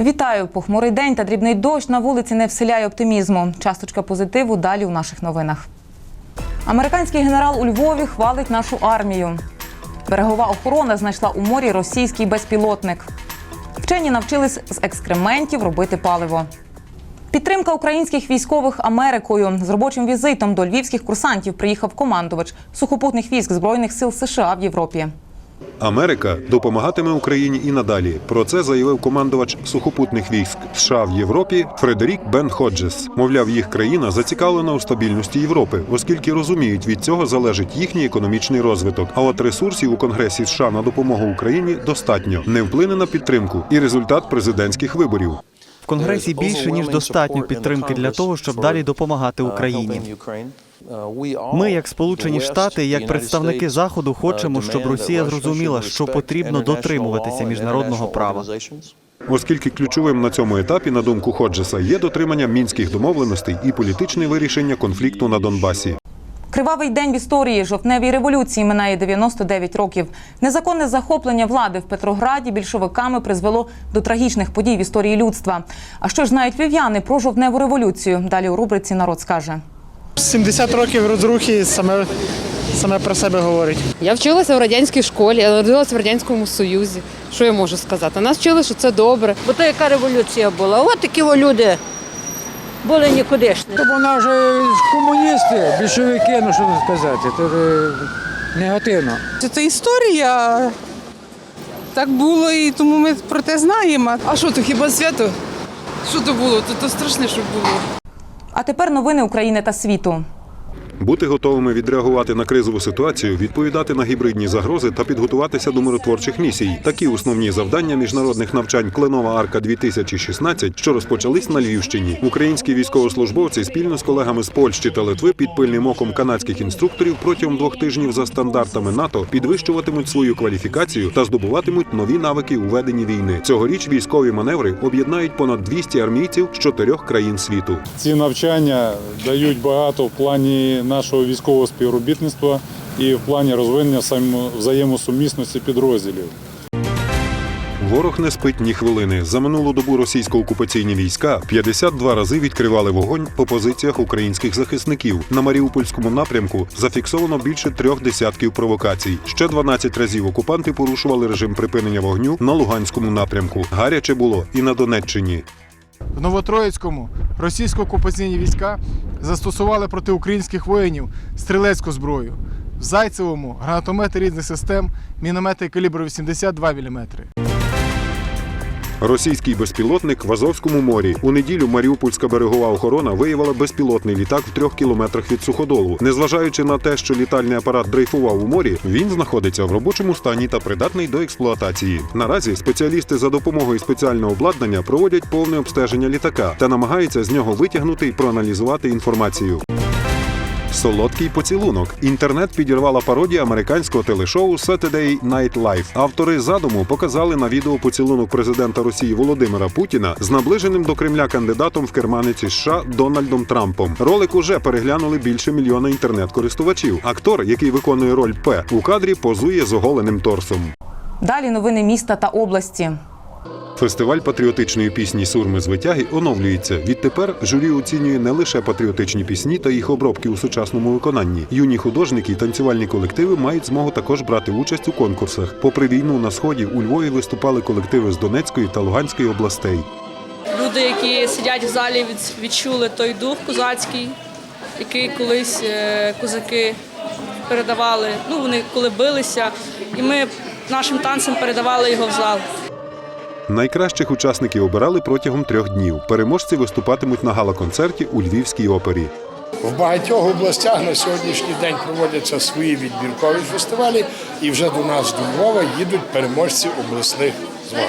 Вітаю! Похмурий день та дрібний дощ на вулиці не вселяє оптимізму. Часточка позитиву далі у наших новинах. Американський генерал у Львові хвалить нашу армію. Берегова охорона знайшла у морі російський безпілотник. Вчені навчились з екскрементів робити паливо. Підтримка українських військових Америкою з робочим візитом до львівських курсантів приїхав командувач сухопутних військ збройних сил США в Європі. Америка допомагатиме Україні і надалі. Про це заявив командувач сухопутних військ США в Європі Фредерік Бен Ходжес. Мовляв, їх країна зацікавлена у стабільності Європи, оскільки розуміють, від цього залежить їхній економічний розвиток. А от ресурсів у Конгресі США на допомогу Україні достатньо не вплине на підтримку і результат президентських виборів. В Конгресі більше ніж достатньо підтримки для того, щоб далі допомагати Україні. Ми, як Сполучені Штати, як представники Заходу, хочемо, щоб Росія зрозуміла, що потрібно дотримуватися міжнародного права. Оскільки ключовим на цьому етапі, на думку Ходжеса, є дотримання мінських домовленостей і політичне вирішення конфлікту на Донбасі. Кривавий день в історії жовтневій революції минає 99 років. Незаконне захоплення влади в Петрограді більшовиками призвело до трагічних подій в історії людства. А що ж знають львів'яни про жовтневу революцію? Далі у рубриці народ скаже. 70 років розрухи саме, саме про себе говорить. Я вчилася в радянській школі, я народилася в радянському союзі. Що я можу сказати? Нас вчили, що це добре. Бо то яка революція була? От такі люди були нікудишні. То вона вже комуністи, більшовики, ну що тут сказати, то вже негативно. Це історія. Так було, і тому ми про те знаємо. А що то хіба свято? Що то було? То, то страшне, що було. А тепер новини України та світу. Бути готовими відреагувати на кризову ситуацію, відповідати на гібридні загрози та підготуватися до миротворчих місій. Такі основні завдання міжнародних навчань Кленова арка 2016 що розпочались на Львівщині. Українські військовослужбовці спільно з колегами з Польщі та Литви під пильним оком канадських інструкторів протягом двох тижнів за стандартами НАТО підвищуватимуть свою кваліфікацію та здобуватимуть нові навики у веденні війни. Цьогоріч військові маневри об'єднають понад 200 армійців з чотирьох країн світу. Ці навчання дають багато в плані нашого військового співробітництва і в плані розвинення взаємосумісності підрозділів. Ворог не спить ні хвилини. За минулу добу російсько-окупаційні війська 52 рази відкривали вогонь по позиціях українських захисників. На Маріупольському напрямку зафіксовано більше трьох десятків провокацій. Ще 12 разів окупанти порушували режим припинення вогню на Луганському напрямку. Гаряче було і на Донеччині. В Новотроїцькому російсько-окупаційні війська застосували проти українських воїнів стрілецьку зброю. В Зайцевому гранатомети різних систем, міномети калібру 82 мм. Російський безпілотник в Азовському морі. У неділю Маріупольська берегова охорона виявила безпілотний літак в трьох кілометрах від суходолу. Незважаючи на те, що літальний апарат дрейфував у морі, він знаходиться в робочому стані та придатний до експлуатації. Наразі спеціалісти за допомогою спеціального обладнання проводять повне обстеження літака та намагаються з нього витягнути і проаналізувати інформацію. Солодкий поцілунок. Інтернет підірвала пародія американського телешоу Saturday Night Live. Автори задуму показали на відео поцілунок президента Росії Володимира Путіна з наближеним до Кремля кандидатом в керманиці США Дональдом Трампом. Ролик уже переглянули більше мільйона інтернет-користувачів. Актор, який виконує роль П, у кадрі позує з оголеним торсом. Далі новини міста та області. Фестиваль патріотичної пісні Сурми з витяги оновлюється. Відтепер журі оцінює не лише патріотичні пісні та їх обробки у сучасному виконанні. Юні художники і танцювальні колективи мають змогу також брати участь у конкурсах. Попри війну на сході у Львові виступали колективи з Донецької та Луганської областей. Люди, які сидять в залі, відчули той дух козацький, який колись е, козаки передавали. Ну, вони коли билися, і ми нашим танцем передавали його в зал. Найкращих учасників обирали протягом трьох днів. Переможці виступатимуть на гала-концерті у Львівській опері. В багатьох областях на сьогоднішній день проводяться свої відбіркові фестивалі, і вже до нас до Львова їдуть переможці обласних змагань.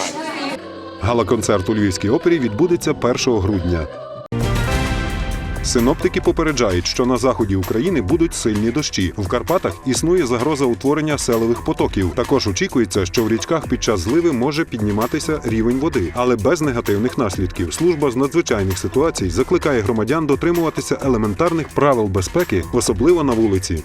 Гала-концерт у Львівській опері відбудеться 1 грудня. Синоптики попереджають, що на заході України будуть сильні дощі. В Карпатах існує загроза утворення селевих потоків. Також очікується, що в річках під час зливи може підніматися рівень води, але без негативних наслідків. Служба з надзвичайних ситуацій закликає громадян дотримуватися елементарних правил безпеки, особливо на вулиці.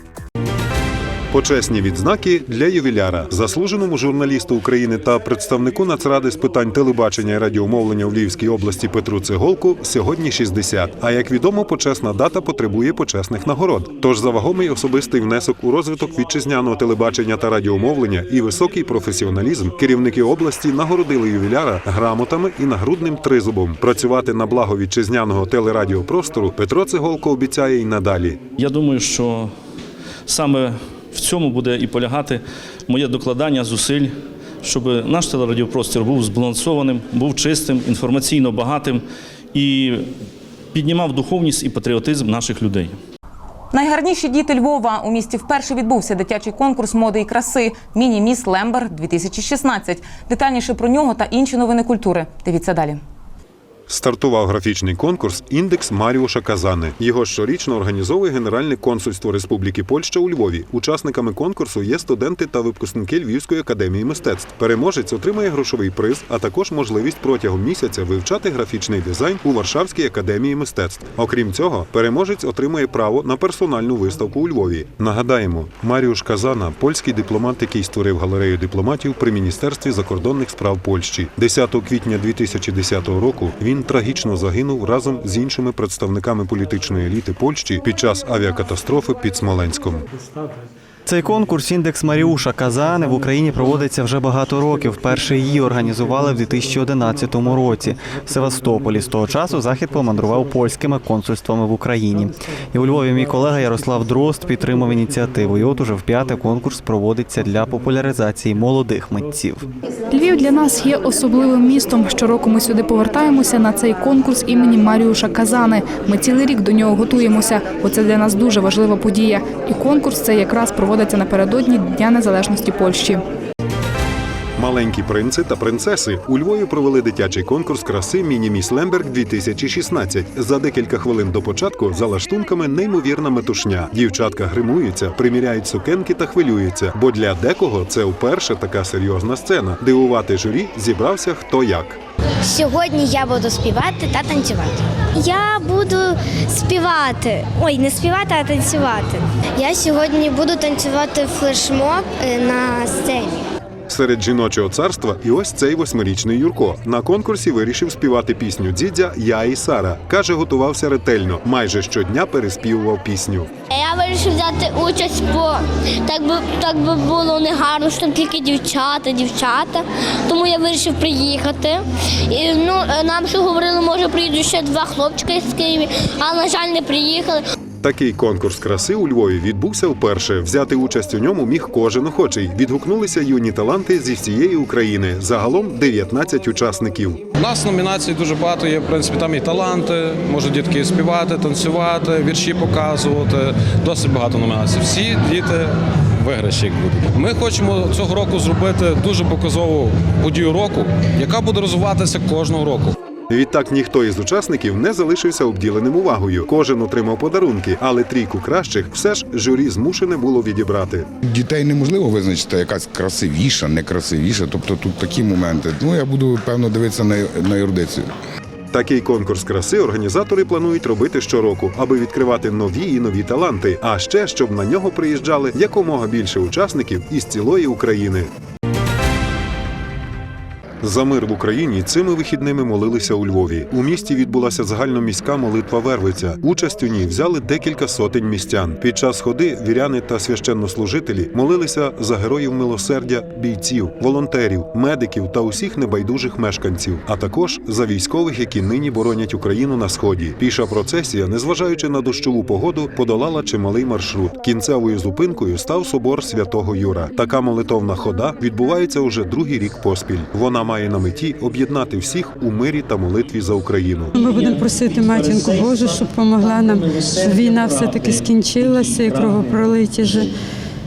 Почесні відзнаки для ювіляра, заслуженому журналісту України та представнику Нацради з питань телебачення і радіомовлення в Львівській області Петру Цеголку сьогодні 60. А як відомо, почесна дата потребує почесних нагород. Тож за вагомий особистий внесок у розвиток вітчизняного телебачення та радіомовлення і високий професіоналізм керівники області нагородили ювіляра грамотами і нагрудним тризубом. Працювати на благо вітчизняного телерадіопростору Петро Цеголко обіцяє й надалі. Я думаю, що саме цьому буде і полягати моє докладання зусиль, щоб наш телерадіопростір був збалансованим, був чистим, інформаційно багатим і піднімав духовність і патріотизм наших людей. Найгарніші діти Львова у місті вперше відбувся дитячий конкурс моди і краси Міні Міс Лембер 2016. Детальніше про нього та інші новини культури. Дивіться далі. Стартував графічний конкурс Індекс Маріуша Казани. Його щорічно організовує Генеральне консульство Республіки Польща у Львові. Учасниками конкурсу є студенти та випускники Львівської академії мистецтв. Переможець отримає грошовий приз, а також можливість протягом місяця вивчати графічний дизайн у Варшавській академії мистецтв. Окрім цього, переможець отримує право на персональну виставку у Львові. Нагадаємо, Маріуш Казана польський дипломат, який створив галерею дипломатів при міністерстві закордонних справ Польщі. 10 квітня 2010 року він трагічно загинув разом з іншими представниками політичної еліти Польщі під час авіакатастрофи під Смоленськом. Цей конкурс індекс Маріуша Казани в Україні проводиться вже багато років. Вперше її організували в 2011 році. В Севастополі з того часу захід помандрував польськими консульствами в Україні. І у Львові мій колега Ярослав Дрозд підтримав ініціативу. І от уже вп'яте конкурс проводиться для популяризації молодих митців. Львів для нас є особливим містом. Щороку ми сюди повертаємося на цей конкурс імені Маріуша Казани. Ми цілий рік до нього готуємося, бо це для нас дуже важлива подія. І конкурс це якраз проводиться напередодні Дня Незалежності Польщі. Маленькі принци та принцеси у Львові провели дитячий конкурс краси Міні-Міс Лемберг 2016. За декілька хвилин до початку за лаштунками неймовірна метушня. Дівчатка гримуються, приміряють сукенки та хвилюються. Бо для декого це вперше така серйозна сцена. Дивувати журі зібрався хто як. Сьогодні я буду співати та танцювати. Я буду співати. Ой, не співати, а танцювати. Я сьогодні буду танцювати флешмоб е, на сцені. Серед жіночого царства і ось цей восьмирічний Юрко. На конкурсі вирішив співати пісню Дзідзя Я і Сара. Каже, готувався ретельно. Майже щодня переспівував пісню. Я вирішив взяти участь, бо так би так би було негарно, що там тільки дівчата, дівчата. Тому я вирішив приїхати. І ну нам ще говорили, може приїдуть ще два хлопчика з Києва, але на жаль не приїхали. Такий конкурс краси у Львові відбувся вперше. Взяти участь у ньому міг кожен охочий. Відгукнулися юні таланти зі всієї України. Загалом 19 учасників. У нас номінацій дуже багато є. В принципі, там і таланти, можуть дітки співати, танцювати, вірші показувати. Досить багато номінацій. Всі діти виграші, будуть. Ми хочемо цього року зробити дуже показову подію року, яка буде розвиватися кожного року. Відтак ніхто із учасників не залишився обділеним увагою. Кожен отримав подарунки, але трійку кращих все ж журі змушене було відібрати. Дітей неможливо визначити якась красивіша, некрасивіша. Тобто тут такі моменти. Ну я буду певно дивитися на, на ерудицію. Такий конкурс краси організатори планують робити щороку, аби відкривати нові і нові таланти. А ще щоб на нього приїжджали якомога більше учасників із цілої України. За мир в Україні цими вихідними молилися у Львові. У місті відбулася загальноміська молитва Вервиця. Участь у ній взяли декілька сотень містян. Під час ходи віряни та священнослужителі молилися за героїв милосердя, бійців, волонтерів, медиків та усіх небайдужих мешканців, а також за військових, які нині боронять Україну на сході. Піша процесія, незважаючи на дощову погоду, подолала чималий маршрут. Кінцевою зупинкою став собор святого Юра. Така молитовна хода відбувається уже другий рік поспіль. Вона має на меті об'єднати всіх у мирі та молитві за Україну. Ми будемо просити матінку Божу, щоб допомогла нам, щоб війна все-таки скінчилася і кровопролиття вже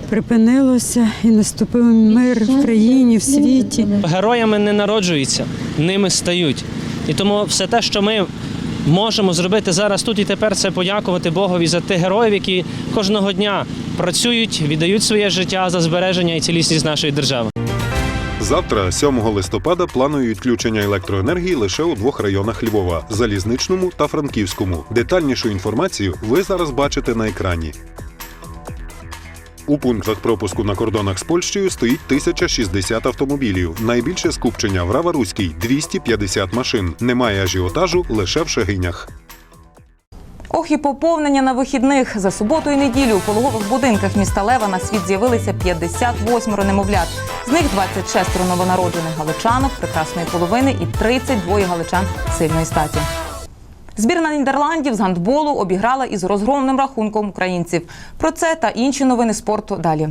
припинилося і наступив мир в країні, в світі. Героями не народжуються, ними стають. І тому все те, що ми можемо зробити зараз тут і тепер, це подякувати Богові за тих героїв, які кожного дня працюють, віддають своє життя за збереження і цілісність нашої держави. Завтра, 7 листопада, планують відключення електроенергії лише у двох районах Львова залізничному та Франківському. Детальнішу інформацію ви зараз бачите на екрані. У пунктах пропуску на кордонах з Польщею стоїть 1060 автомобілів. Найбільше скупчення в Раваруській 250 машин. Немає ажіотажу лише в Шегинях. Ох, і поповнення на вихідних за суботу і неділю у пологових будинках міста Лева на світ з'явилися 58 немовлят. З них 26 новонароджених галичанок, прекрасної половини і 32 галичан сильної статі. Збірна Нідерландів з гандболу обіграла із розгромним рахунком українців. Про це та інші новини спорту далі.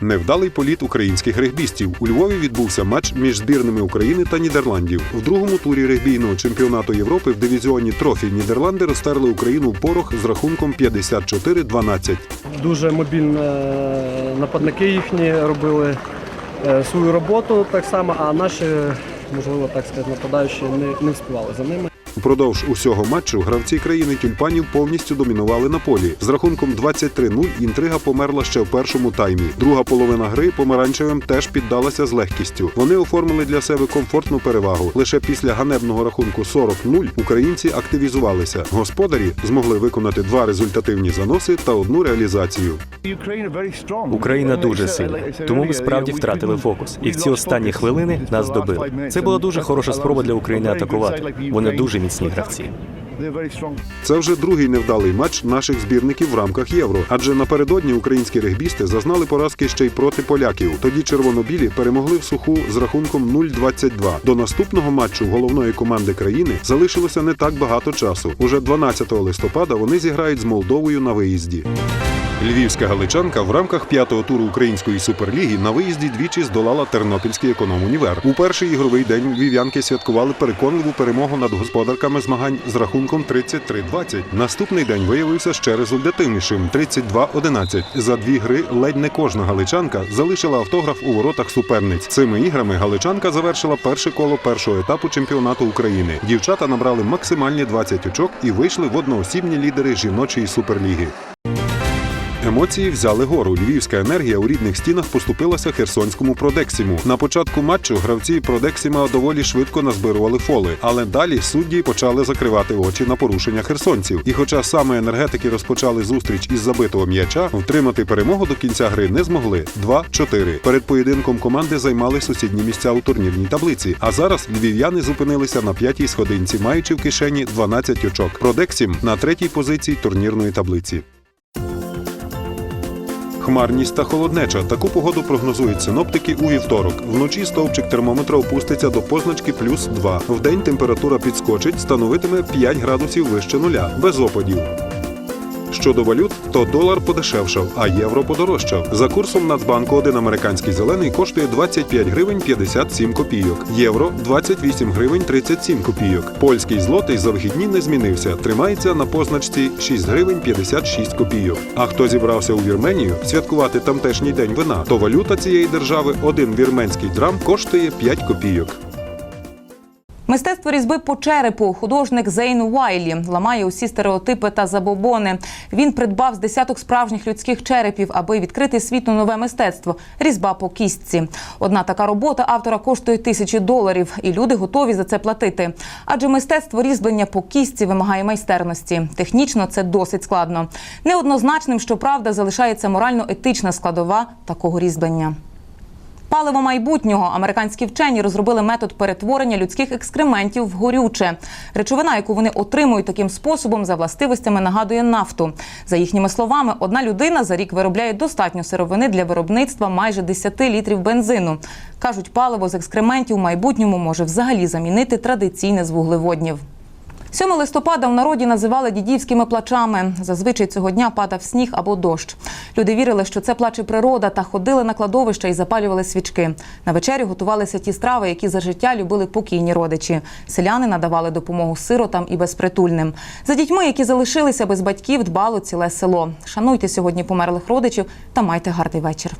Невдалий політ українських регбістів. У Львові відбувся матч між збірними України та Нідерландів. В другому турі регбійного чемпіонату Європи в дивізіоні Трофі Нідерланди розтерли Україну в порох з рахунком 54-12. Дуже мобільні е, нападники їхні робили е, свою роботу так само, а наші, можливо, так сказати, нападаючі не, не вспівали за ними. Упродовж усього матчу гравці країни тюльпанів повністю домінували на полі. З рахунком 23-0 інтрига померла ще в першому таймі. Друга половина гри помаранчевим теж піддалася з легкістю. Вони оформили для себе комфортну перевагу. Лише після ганебного рахунку 40-0 українці активізувалися. Господарі змогли виконати два результативні заноси та одну реалізацію. Україна дуже сильна, тому ми справді втратили фокус. І в ці останні хвилини нас добили. Це була дуже хороша спроба для України атакувати. Вони дуже міцні гравці. Це вже другий невдалий матч наших збірників в рамках євро. Адже напередодні українські регбісти зазнали поразки ще й проти поляків. Тоді червонобілі перемогли в суху з рахунком 0-22. До наступного матчу головної команди країни залишилося не так багато часу. Уже 12 листопада вони зіграють з Молдовою на виїзді. Львівська галичанка в рамках п'ятого туру української суперліги на виїзді двічі здолала Тернопільський економ-універ. У перший ігровий день львів'янки святкували переконливу перемогу над господарками змагань з рахунком 33-20. Наступний день виявився ще результативнішим 32-11. За дві гри ледь не кожна галичанка залишила автограф у воротах суперниць. Цими іграми галичанка завершила перше коло першого етапу чемпіонату України. Дівчата набрали максимальні 20 очок і вийшли в одноосібні лідери жіночої суперліги. Емоції взяли гору. Львівська енергія у рідних стінах поступилася херсонському Продексіму. На початку матчу гравці Продексіма доволі швидко назбирували фоли, але далі судді почали закривати очі на порушення херсонців. І хоча саме енергетики розпочали зустріч із забитого м'яча, втримати перемогу до кінця гри не змогли. 2-4. Перед поєдинком команди займали сусідні місця у турнірній таблиці. А зараз львів'яни зупинилися на п'ятій сходинці, маючи в кишені 12 очок. Продексім на третій позиції турнірної таблиці. Хмарність та холоднеча. Таку погоду прогнозують синоптики у вівторок. Вночі стовпчик термометра опуститься до позначки плюс 2. Вдень температура підскочить, становитиме 5 градусів вище нуля, без опадів. Щодо валют, то долар подешевшав, а євро подорожчав. За курсом Нацбанку один американський зелений коштує 25 гривень 57 копійок. Євро 28 гривень 37 копійок. Польський злотий за вихідні не змінився. Тримається на позначці 6 гривень 56 копійок. А хто зібрався у Вірменію святкувати тамтешній день вина, то валюта цієї держави один вірменський драм коштує 5 копійок. Мистецтво різьби по черепу художник Зейн Уайлі ламає усі стереотипи та забобони. Він придбав з десяток справжніх людських черепів, аби відкрити світу нове мистецтво різьба по кістці. Одна така робота автора коштує тисячі доларів, і люди готові за це платити. Адже мистецтво різьблення по кістці вимагає майстерності. Технічно це досить складно. Неоднозначним, щоправда, залишається морально-етична складова такого різьблення. Паливо майбутнього американські вчені розробили метод перетворення людських екскрементів в горюче. Речовина, яку вони отримують таким способом, за властивостями нагадує нафту. За їхніми словами, одна людина за рік виробляє достатньо сировини для виробництва майже 10 літрів бензину. кажуть, паливо з екскрементів в майбутньому може взагалі замінити традиційне з вуглеводнів. 7 листопада в народі називали дідівськими плачами. Зазвичай цього дня падав сніг або дощ. Люди вірили, що це плаче природа, та ходили на кладовища і запалювали свічки. На вечерю готувалися ті страви, які за життя любили покійні родичі. Селяни надавали допомогу сиротам і безпритульним. За дітьми, які залишилися без батьків, дбало ціле село. Шануйте сьогодні померлих родичів та майте гарний вечір.